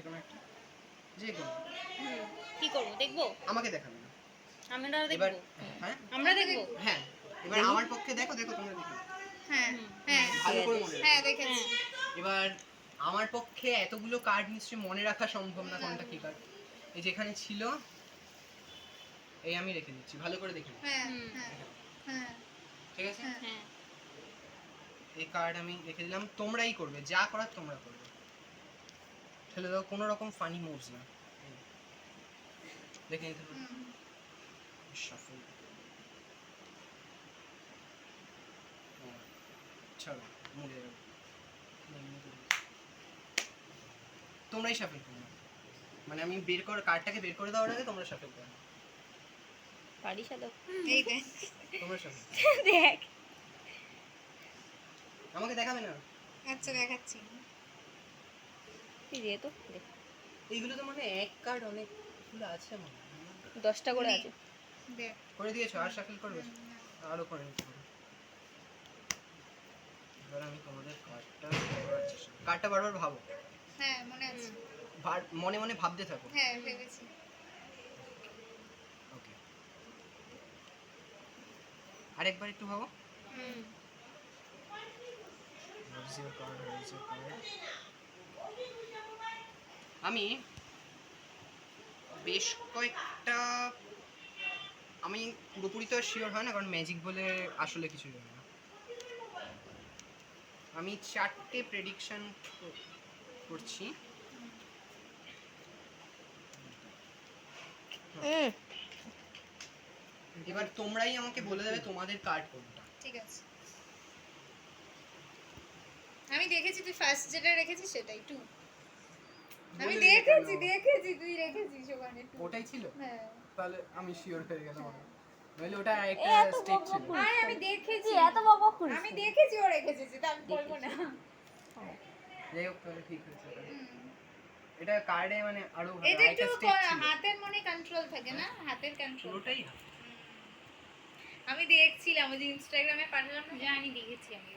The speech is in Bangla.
যে কোনো একটা। যে কোনো কি করব দেখব? আমাকে দেখাবে না। আমরা দেখব। হ্যাঁ? আমরা দেখব। হ্যাঁ এবার আমার পক্ষে দেখো দেখো তোমরা দেখো। হ্যাঁ হ্যাঁ। ভালো করে মনে হ্যাঁ দেখেছি। এবার আমার পক্ষে এতগুলো কার্ড নিশ্চয়ই মনে রাখা সম্ভব না কোনটা কি কার্ড এই যেখানে ছিল এই আমি রেখে দিচ্ছি। ভালো করে দেখে হ্যাঁ হ্যাঁ হ্যাঁ। ঠিক আছে? হ্যাঁ। হ্যাঁ। এই কার্ড আমি রেখে দিলাম। তোমরাই করবে। যা করার তোমরা করবে। ফেলে দাও কোনো রকম ফানি মুভস না। দেখে নিতে হবে। ছাড়ো যাবে। তোমরাই শাফেল করো। মানে আমি বের করে কার্ডটাকে বের করে দেওয়ার আগে তোমরা শাফেল করো। পারি সাদা এই দেখ তোমরা শাফেল দেখ। আমাকে দেখাবে না? আচ্ছা দেখাচ্ছি। তো এইগুলো তো মানে এক কার্ড অনেকগুলো আছে মনে দশটা করে আছে। করে দিয়েছ আর শাফেল করবে? আরও করে নিতে হবে। এবার আমি তোমাদের কার্ডটা কার্ডটা বারবার ভাবো। হ্যাঁ মনে আছে। মনে মনে ভাবতে থাকো। হ্যাঁ ভেবেছি। ওকে আরেকবার একটু ভাবো। হুম। আমি বেশ কয়েকটা আমি পুরোপুরি তো শিওর হয় না কারণ ম্যাজিক বলে আসলে কিছু জানি না। আমি চারটে প্রেডিকশন করছি। এবার তোমরাই আমাকে বলে দেবে তোমাদের কার্ড কোনটা। ঠিক আছে আমি দেখেছি তুই ফার্স্ট যেটা রেখেছিস সেটাই টু আমি দেখেছি দেখেছি তুই রেখেছিস ওখানে টু ওটাই ছিল? হ্যাঁ। তাহলে আমি শিওর হয়ে গেলাম নইলে ওটা একটা স্টেপ ছিল। আরে আমি দেখেছি। এত বাবা করিস আমি দেখেছি ও রেখেছে সেটা আমি বলব না। যাই হোক তাহলে ঠিক হয়েছে এটা কার্ডে মানে আরও এটা একটু। হাতের মনে কন্ট্রোল থাকে না? হাতের কন্ট্রোল আমি দেখছিলাম ওই যে ইনস্টাগ্রামে পাঠালাম না? জানি দেখেছি আমি।